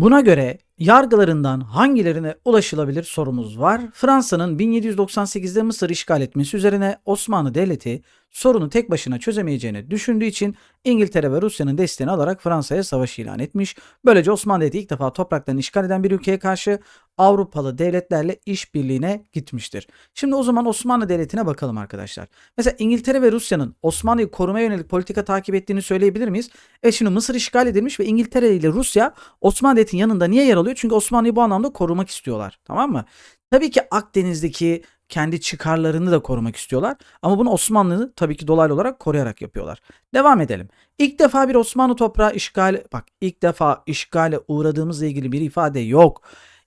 Buna göre yargılarından hangilerine ulaşılabilir sorumuz var. Fransa'nın 1798'de Mısır işgal etmesi üzerine Osmanlı Devleti sorunu tek başına çözemeyeceğini düşündüğü için İngiltere ve Rusya'nın desteğini alarak Fransa'ya savaş ilan etmiş. Böylece Osmanlı Devleti ilk defa topraklarını işgal eden bir ülkeye karşı Avrupalı devletlerle işbirliğine gitmiştir. Şimdi o zaman Osmanlı Devleti'ne bakalım arkadaşlar. Mesela İngiltere ve Rusya'nın Osmanlı'yı korumaya yönelik politika takip ettiğini söyleyebilir miyiz? Evet şimdi Mısır işgal edilmiş ve İngiltere ile Rusya Osmanlı Devleti'nin yanında niye yer alıyor? Çünkü Osmanlı'yı bu anlamda korumak istiyorlar. Tamam mı? Tabii ki Akdeniz'deki kendi çıkarlarını da korumak istiyorlar. Ama bunu Osmanlı'nı tabii ki dolaylı olarak koruyarak yapıyorlar. Devam edelim. İlk defa bir Osmanlı toprağı işgal bak ilk defa işgale uğradığımızla ilgili bir ifade yok.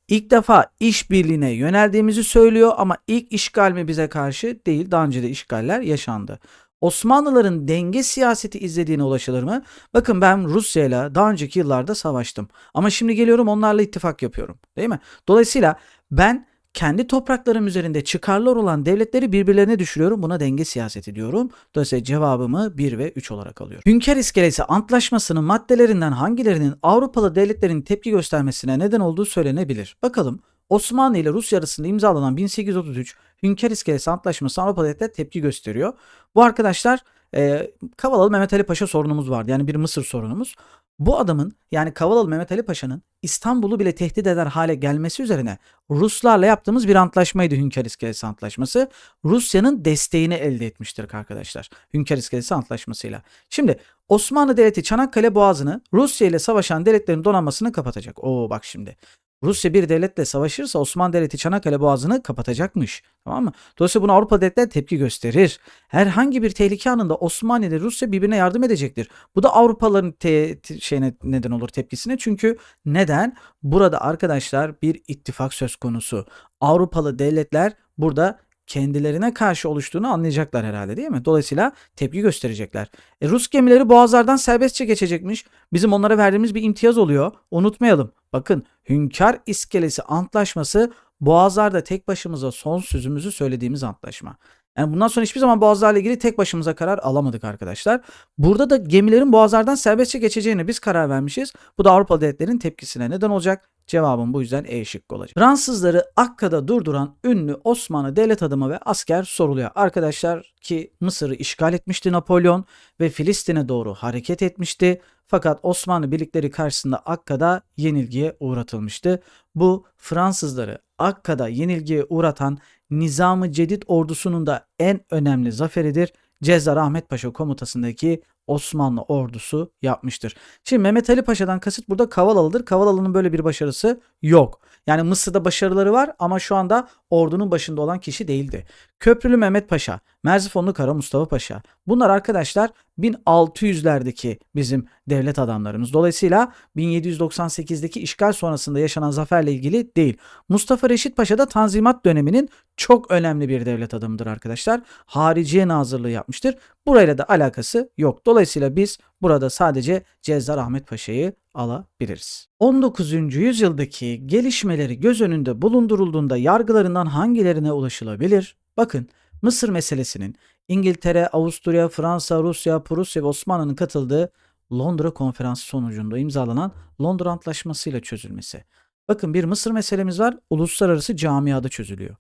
İlk defa işbirliğine yöneldiğimizi söylüyor ama ilk işgal mi bize karşı değil. Daha önce de işgaller yaşandı. Osmanlıların denge siyaseti izlediğine ulaşılır mı? Bakın ben Rusya ile daha önceki yıllarda savaştım. Ama şimdi geliyorum onlarla ittifak yapıyorum. Değil mi? Dolayısıyla ben kendi topraklarım üzerinde çıkarlar olan devletleri birbirlerine düşürüyorum. Buna denge siyaseti diyorum. Dolayısıyla cevabımı 1 ve 3 olarak alıyorum. Hünkar İskelesi Antlaşması'nın maddelerinden hangilerinin Avrupalı devletlerin tepki göstermesine neden olduğu söylenebilir. Bakalım Osmanlı ile Rusya arasında imzalanan 1833 Hünkar İskelesi Antlaşması Avrupa devletler tepki gösteriyor. Bu arkadaşlar e, Kavalalı Mehmet Ali Paşa sorunumuz vardı. Yani bir Mısır sorunumuz. Bu adamın yani Kavalalı Mehmet Ali Paşa'nın İstanbul'u bile tehdit eder hale gelmesi üzerine Ruslarla yaptığımız bir antlaşmaydı Hünkar İskelesi Antlaşması. Rusya'nın desteğini elde etmiştir arkadaşlar. Hünkar İskelesi Antlaşması'yla. Şimdi Osmanlı Devleti Çanakkale Boğazı'nı Rusya ile savaşan devletlerin donanmasını kapatacak. Oo bak şimdi. Rusya bir devletle savaşırsa Osmanlı Devleti Çanakkale Boğazı'nı kapatacakmış. Tamam mı? Dolayısıyla buna Avrupa devletleri tepki gösterir. Herhangi bir tehlike anında Osmanlı ile Rusya birbirine yardım edecektir. Bu da Avrupalıların te- te- şeyine neden olur tepkisine. Çünkü neden? Burada arkadaşlar bir ittifak söz konusu. Avrupalı devletler burada kendilerine karşı oluştuğunu anlayacaklar herhalde değil mi? Dolayısıyla tepki gösterecekler. E, Rus gemileri boğazlardan serbestçe geçecekmiş. Bizim onlara verdiğimiz bir imtiyaz oluyor. Unutmayalım. Bakın Hünkar İskelesi Antlaşması Boğazlar'da tek başımıza son sözümüzü söylediğimiz antlaşma. Yani bundan sonra hiçbir zaman Boğazlar'la ilgili tek başımıza karar alamadık arkadaşlar. Burada da gemilerin Boğazlar'dan serbestçe geçeceğine biz karar vermişiz. Bu da Avrupa devletlerinin tepkisine neden olacak. Cevabım bu yüzden E şıkkı olacak. Fransızları Akka'da durduran ünlü Osmanlı devlet adamı ve asker soruluyor. Arkadaşlar ki Mısır'ı işgal etmişti Napolyon ve Filistin'e doğru hareket etmişti. Fakat Osmanlı birlikleri karşısında Akka'da yenilgiye uğratılmıştı. Bu Fransızları Akka'da yenilgiye uğratan Nizam-ı Cedid ordusunun da en önemli zaferidir. Cezzar Ahmet Paşa komutasındaki Osmanlı ordusu yapmıştır. Şimdi Mehmet Ali Paşa'dan kasıt burada Kavalalı'dır. Kavalalı'nın böyle bir başarısı yok. Yani Mısır'da başarıları var ama şu anda ordunun başında olan kişi değildi. Köprülü Mehmet Paşa, Merzifonlu Kara Mustafa Paşa. Bunlar arkadaşlar 1600'lerdeki bizim devlet adamlarımız. Dolayısıyla 1798'deki işgal sonrasında yaşanan zaferle ilgili değil. Mustafa Reşit Paşa da Tanzimat döneminin çok önemli bir devlet adamıdır arkadaşlar. Hariciye nazırlığı yapmıştır. Burayla da alakası yok. Dolayısıyla biz burada sadece Cezzar Ahmet Paşa'yı alabiliriz. 19. yüzyıldaki gelişmeleri göz önünde bulundurulduğunda yargılarından hangilerine ulaşılabilir? Bakın Mısır meselesinin İngiltere, Avusturya, Fransa, Rusya, Prusya ve Osmanlı'nın katıldığı Londra konferansı sonucunda imzalanan Londra Antlaşması ile çözülmesi. Bakın bir Mısır meselemiz var, uluslararası camiada çözülüyor.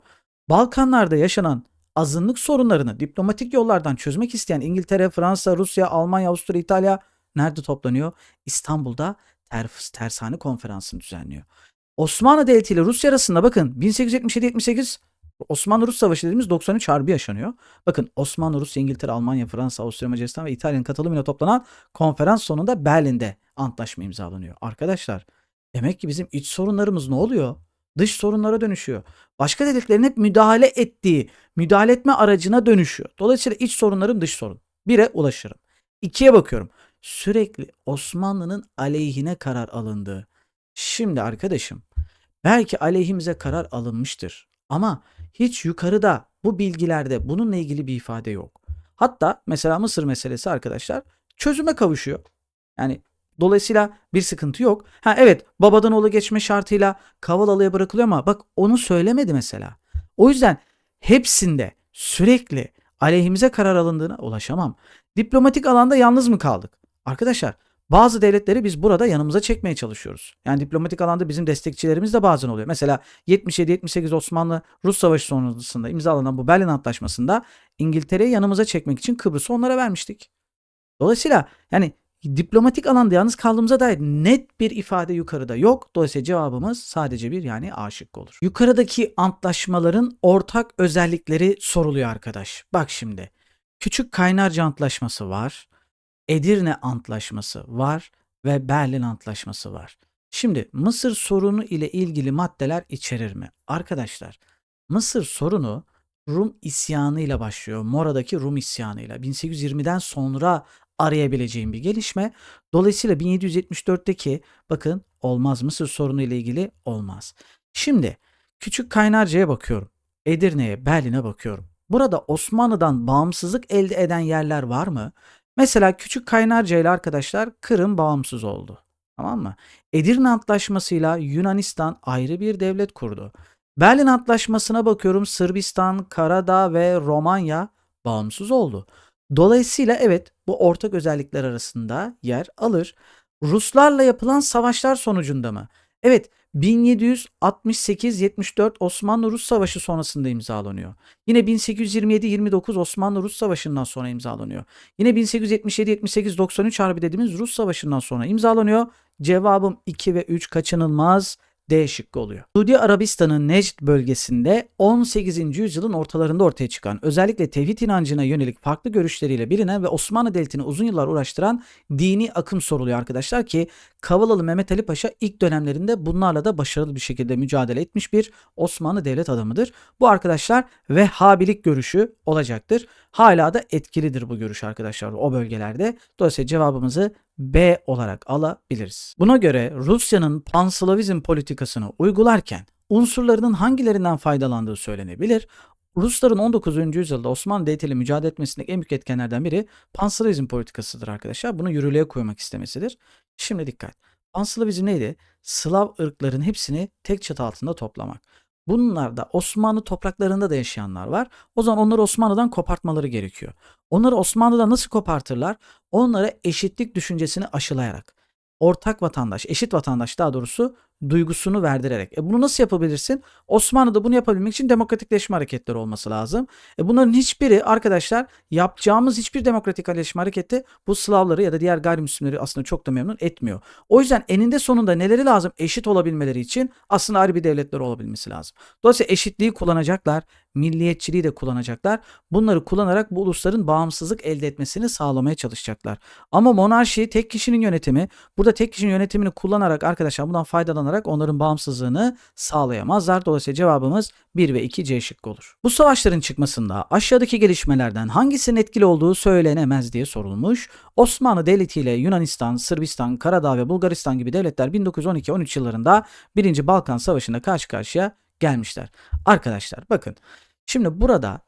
Balkanlarda yaşanan azınlık sorunlarını diplomatik yollardan çözmek isteyen İngiltere, Fransa, Rusya, Almanya, Avusturya, İtalya nerede toplanıyor? İstanbul'da Ters, Tersane Konferansı'nı düzenliyor. Osmanlı Devleti ile Rusya arasında bakın 1877-78 Osmanlı-Rus Savaşı dediğimiz 93 harbi yaşanıyor. Bakın Osmanlı, Rusya, İngiltere, Almanya, Fransa, Avusturya, Macaristan ve İtalya'nın katılımıyla toplanan konferans sonunda Berlin'de antlaşma imzalanıyor. Arkadaşlar demek ki bizim iç sorunlarımız ne oluyor? Dış sorunlara dönüşüyor. Başka devletlerin hep müdahale ettiği, müdahale etme aracına dönüşüyor. Dolayısıyla iç sorunlarım dış sorun. Bire ulaşırım. İkiye bakıyorum. Sürekli Osmanlı'nın aleyhine karar alındığı. Şimdi arkadaşım belki aleyhimize karar alınmıştır. Ama hiç yukarıda bu bilgilerde bununla ilgili bir ifade yok. Hatta mesela Mısır meselesi arkadaşlar çözüme kavuşuyor. Yani dolayısıyla bir sıkıntı yok. Ha evet babadan oğlu geçme şartıyla Kavalalı'ya bırakılıyor ama bak onu söylemedi mesela. O yüzden hepsinde sürekli aleyhimize karar alındığına ulaşamam. Diplomatik alanda yalnız mı kaldık? Arkadaşlar Bazı devletleri biz burada yanımıza çekmeye çalışıyoruz. Yani diplomatik alanda bizim destekçilerimiz de bazen oluyor. Mesela 77-78 Osmanlı-Rus Savaşı sonrasında imzalanan bu Berlin Antlaşması'nda İngiltere'yi yanımıza çekmek için Kıbrıs'ı onlara vermiştik. Dolayısıyla yani diplomatik alanda yalnız kaldığımıza dair net bir ifade yukarıda yok. Dolayısıyla cevabımız sadece bir yani A şıkkı olur. Yukarıdaki antlaşmaların ortak özellikleri soruluyor arkadaş. Bak şimdi. Küçük Kaynarca Antlaşması var. Edirne Antlaşması var ve Berlin Antlaşması var. Şimdi Mısır sorunu ile ilgili maddeler içerir mi? Arkadaşlar Mısır sorunu Rum isyanıyla başlıyor. Mora'daki Rum isyanıyla. 1820'den sonra arayabileceğim bir gelişme. Dolayısıyla 1774'teki bakın olmaz Mısır sorunu ile ilgili olmaz. Şimdi Küçük Kaynarca'ya bakıyorum. Edirne'ye, Berlin'e bakıyorum. Burada Osmanlı'dan bağımsızlık elde eden yerler var mı? Mesela Küçük Kaynarca ile arkadaşlar Kırım bağımsız oldu. Tamam mı? Edirne Antlaşması'yla Yunanistan ayrı bir devlet kurdu. Berlin Antlaşması'na bakıyorum Sırbistan, Karadağ ve Romanya bağımsız oldu. Dolayısıyla evet bu ortak özellikler arasında yer alır. Ruslarla yapılan savaşlar sonucunda mı? Evet 1768-74 Osmanlı-Rus Savaşı sonrasında imzalanıyor. Yine 1827-29 Osmanlı-Rus Savaşı'ndan sonra imzalanıyor. Yine 1877-78-93 Harbi dediğimiz Rus Savaşı'ndan sonra imzalanıyor. Cevabım 2 ve 3 kaçınılmaz. D şıkkı oluyor. Suudi Arabistan'ın Necd bölgesinde 18. yüzyılın ortalarında ortaya çıkan özellikle tevhid inancına yönelik farklı görüşleriyle bilinen ve Osmanlı Devleti'ni uzun yıllar uğraştıran dini akım soruluyor arkadaşlar ki Kavalalı Mehmet Ali Paşa ilk dönemlerinde bunlarla da başarılı bir şekilde mücadele etmiş bir Osmanlı devlet adamıdır. Bu arkadaşlar Vehhabilik görüşü olacaktır. Hala da etkilidir bu görüş arkadaşlar o bölgelerde. Dolayısıyla cevabımızı B olarak alabiliriz. Buna göre Rusya'nın panslavizm politikasını uygularken unsurlarının hangilerinden faydalandığı söylenebilir. Rusların 19. yüzyılda Osmanlı devletiyle mücadele etmesindeki en büyük etkenlerden biri panslavizm politikasıdır arkadaşlar. Bunu yürürlüğe koymak istemesidir. Şimdi dikkat. Panslavizm neydi? Slav ırkların hepsini tek çatı altında toplamak. Bunlar da Osmanlı topraklarında da yaşayanlar var. O zaman onları Osmanlı'dan kopartmaları gerekiyor. Onları Osmanlı'dan nasıl kopartırlar? Onlara eşitlik düşüncesini aşılayarak. Ortak vatandaş, eşit vatandaş daha doğrusu duygusunu verdirerek. E bunu nasıl yapabilirsin? Osmanlı'da bunu yapabilmek için demokratikleşme hareketleri olması lazım. E bunların hiçbiri arkadaşlar yapacağımız hiçbir demokratikleşme hareketi bu Slavları ya da diğer gayrimüslimleri aslında çok da memnun etmiyor. O yüzden eninde sonunda neleri lazım? Eşit olabilmeleri için aslında ayrı bir devletler olabilmesi lazım. Dolayısıyla eşitliği kullanacaklar, milliyetçiliği de kullanacaklar. Bunları kullanarak bu ulusların bağımsızlık elde etmesini sağlamaya çalışacaklar. Ama monarşi tek kişinin yönetimi. Burada tek kişinin yönetimini kullanarak arkadaşlar bundan faydalanarak onların bağımsızlığını sağlayamazlar. Dolayısıyla cevabımız 1 ve 2 C şıkkı olur. Bu savaşların çıkmasında aşağıdaki gelişmelerden hangisinin etkili olduğu söylenemez diye sorulmuş. Osmanlı Devleti ile Yunanistan, Sırbistan, Karadağ ve Bulgaristan gibi devletler 1912-13 yıllarında 1. Balkan Savaşı'nda karşı karşıya gelmişler. Arkadaşlar bakın şimdi burada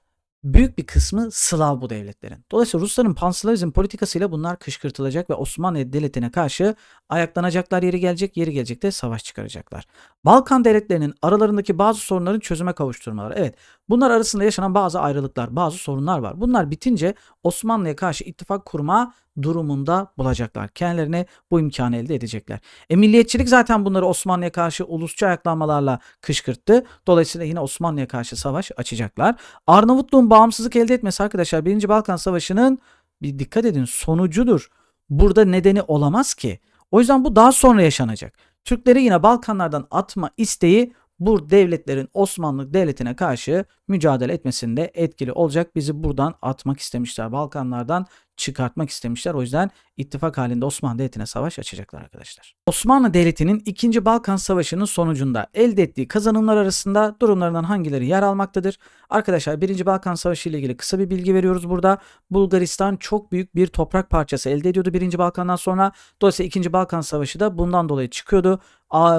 büyük bir kısmı Slav bu devletlerin. Dolayısıyla Rusların panslavizm politikasıyla bunlar kışkırtılacak ve Osmanlı Devleti'ne karşı ayaklanacaklar yeri gelecek, yeri gelecek de savaş çıkaracaklar. Balkan devletlerinin aralarındaki bazı sorunların çözüme kavuşturmaları. Evet bunlar arasında yaşanan bazı ayrılıklar, bazı sorunlar var. Bunlar bitince Osmanlı'ya karşı ittifak kurma durumunda bulacaklar. Kendilerine bu imkanı elde edecekler. E milliyetçilik zaten bunları Osmanlı'ya karşı ulusçu ayaklanmalarla kışkırttı. Dolayısıyla yine Osmanlı'ya karşı savaş açacaklar. Arnavutluğun bağımsızlık elde etmesi arkadaşlar 1. Balkan Savaşı'nın bir dikkat edin sonucudur. Burada nedeni olamaz ki. O yüzden bu daha sonra yaşanacak. Türkleri yine Balkanlardan atma isteği bu devletlerin Osmanlı Devleti'ne karşı mücadele etmesinde etkili olacak. Bizi buradan atmak istemişler. Balkanlardan çıkartmak istemişler. O yüzden ittifak halinde Osmanlı Devleti'ne savaş açacaklar arkadaşlar. Osmanlı Devleti'nin 2. Balkan Savaşı'nın sonucunda elde ettiği kazanımlar arasında durumlarından hangileri yer almaktadır? Arkadaşlar 1. Balkan Savaşı ile ilgili kısa bir bilgi veriyoruz burada. Bulgaristan çok büyük bir toprak parçası elde ediyordu 1. Balkan'dan sonra. Dolayısıyla 2. Balkan Savaşı da bundan dolayı çıkıyordu.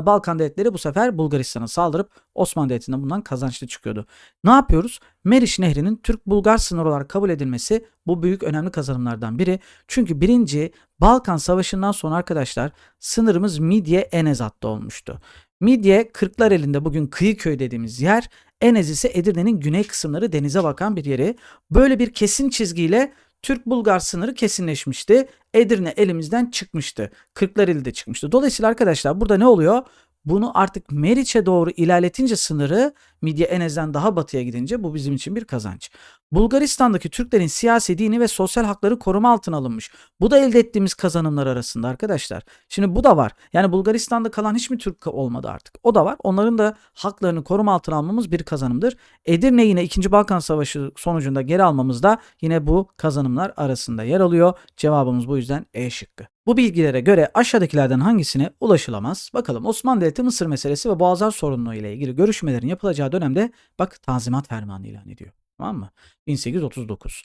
Balkan devletleri bu sefer Bulgaristan'a saldırıp Osmanlı Devleti'nden bundan kazançlı çıkıyordu. Ne yapıyoruz? Meriç Nehri'nin Türk-Bulgar sınırı olarak kabul edilmesi bu büyük önemli kazanımlardan biri. Çünkü birinci Balkan Savaşı'ndan sonra arkadaşlar sınırımız Midye Enezat'ta olmuştu. Midye Kırklar elinde bugün Kıyıköy dediğimiz yer. Enez ise Edirne'nin güney kısımları denize bakan bir yeri. Böyle bir kesin çizgiyle Türk-Bulgar sınırı kesinleşmişti. Edirne elimizden çıkmıştı. Kırklareli de çıkmıştı. Dolayısıyla arkadaşlar burada ne oluyor? Bunu artık Meriç'e doğru ilerletince sınırı Midye Enez'den daha batıya gidince bu bizim için bir kazanç. Bulgaristan'daki Türklerin siyasi, dini ve sosyal hakları koruma altına alınmış. Bu da elde ettiğimiz kazanımlar arasında arkadaşlar. Şimdi bu da var. Yani Bulgaristan'da kalan hiç mi Türk olmadı artık? O da var. Onların da haklarını koruma altına almamız bir kazanımdır. Edirne yine 2. Balkan Savaşı sonucunda geri almamız da yine bu kazanımlar arasında yer alıyor. Cevabımız bu yüzden E şıkkı. Bu bilgilere göre aşağıdakilerden hangisine ulaşılamaz? Bakalım Osmanlı Devleti Mısır meselesi ve Boğazlar sorunu ile ilgili görüşmelerin yapılacağı dönemde bak Tanzimat Fermanı ilan ediyor. Tamam mı? 1839.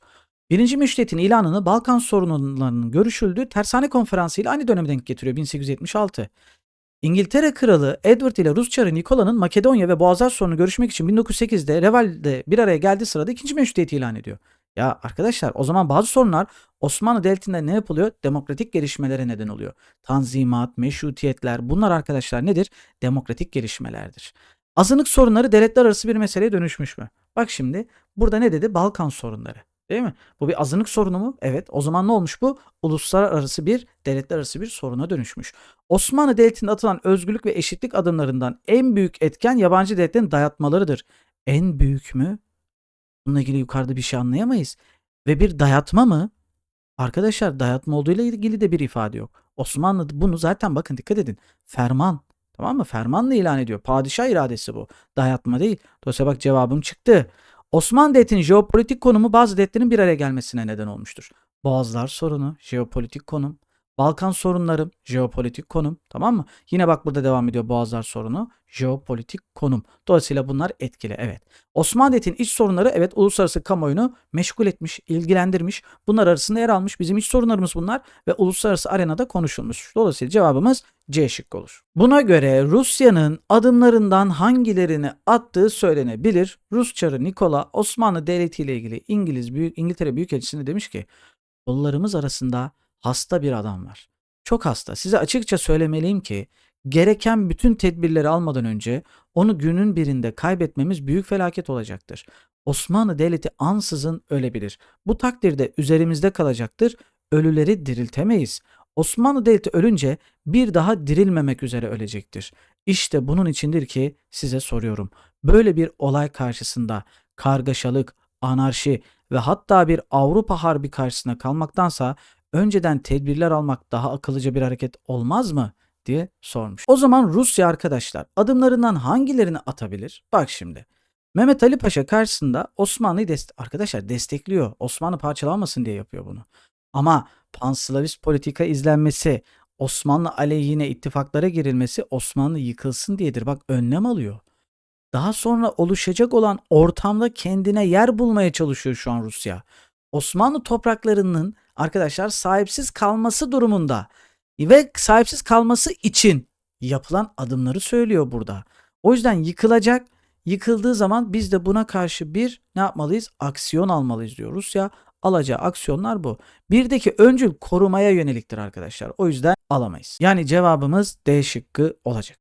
Birinci Müştet'in ilanını Balkan sorunlarının görüşüldüğü Tersane Konferansı ile aynı döneme denk getiriyor 1876. İngiltere Kralı Edward ile Rus Çarı Nikola'nın Makedonya ve Boğazlar sorunu görüşmek için 1908'de Reval'de bir araya geldiği sırada ikinci meşrutiyeti ilan ediyor. Ya arkadaşlar o zaman bazı sorunlar Osmanlı Devleti'nde ne yapılıyor? Demokratik gelişmelere neden oluyor. Tanzimat, meşrutiyetler bunlar arkadaşlar nedir? Demokratik gelişmelerdir. Azınlık sorunları devletler arası bir meseleye dönüşmüş mü? Bak şimdi burada ne dedi? Balkan sorunları. Değil mi? Bu bir azınlık sorunu mu? Evet. O zaman ne olmuş bu? Uluslararası bir, devletler arası bir soruna dönüşmüş. Osmanlı Devleti'nde atılan özgürlük ve eşitlik adımlarından en büyük etken yabancı devletlerin dayatmalarıdır. En büyük mü? Bununla ilgili yukarıda bir şey anlayamayız. Ve bir dayatma mı? Arkadaşlar dayatma olduğuyla ilgili de bir ifade yok. Osmanlı bunu zaten bakın dikkat edin. Ferman. Tamam mı? Fermanla ilan ediyor. Padişah iradesi bu. Dayatma değil. Dolayısıyla bak cevabım çıktı. Osmanlı Devleti'nin jeopolitik konumu bazı devletlerin bir araya gelmesine neden olmuştur. Boğazlar sorunu, jeopolitik konum. Balkan sorunları, jeopolitik konum. Tamam mı? Yine bak burada devam ediyor Boğazlar sorunu, jeopolitik konum. Dolayısıyla bunlar etkili. Evet. Osmanlı Devleti'nin iç sorunları evet uluslararası kamuoyunu meşgul etmiş, ilgilendirmiş. Bunlar arasında yer almış. Bizim iç sorunlarımız bunlar ve uluslararası arenada konuşulmuş. Dolayısıyla cevabımız C şıkkı olur. Buna göre Rusya'nın adımlarından hangilerini attığı söylenebilir. Rus Çarı Nikola Osmanlı Devleti ile ilgili İngiliz Büyük İngiltere Büyükelçisi'ne demiş ki kollarımız arasında hasta bir adam var. Çok hasta. Size açıkça söylemeliyim ki gereken bütün tedbirleri almadan önce onu günün birinde kaybetmemiz büyük felaket olacaktır. Osmanlı Devleti ansızın ölebilir. Bu takdirde üzerimizde kalacaktır. Ölüleri diriltemeyiz. Osmanlı Devleti ölünce bir daha dirilmemek üzere ölecektir. İşte bunun içindir ki size soruyorum. Böyle bir olay karşısında kargaşalık, anarşi ve hatta bir Avrupa harbi karşısına kalmaktansa önceden tedbirler almak daha akıllıca bir hareket olmaz mı? diye sormuş. O zaman Rusya arkadaşlar adımlarından hangilerini atabilir? Bak şimdi. Mehmet Ali Paşa karşısında Osmanlı'yı dest arkadaşlar destekliyor. Osmanlı parçalanmasın diye yapıyor bunu. Ama panslavist politika izlenmesi, Osmanlı aleyhine ittifaklara girilmesi Osmanlı yıkılsın diyedir. Bak önlem alıyor. Daha sonra oluşacak olan ortamda kendine yer bulmaya çalışıyor şu an Rusya. Osmanlı topraklarının arkadaşlar sahipsiz kalması durumunda ve sahipsiz kalması için yapılan adımları söylüyor burada. O yüzden yıkılacak. Yıkıldığı zaman biz de buna karşı bir ne yapmalıyız? Aksiyon almalıyız diyor Rusya. Alacağı aksiyonlar bu. Birdeki öncül korumaya yöneliktir arkadaşlar. O yüzden alamayız. Yani cevabımız D şıkkı olacak.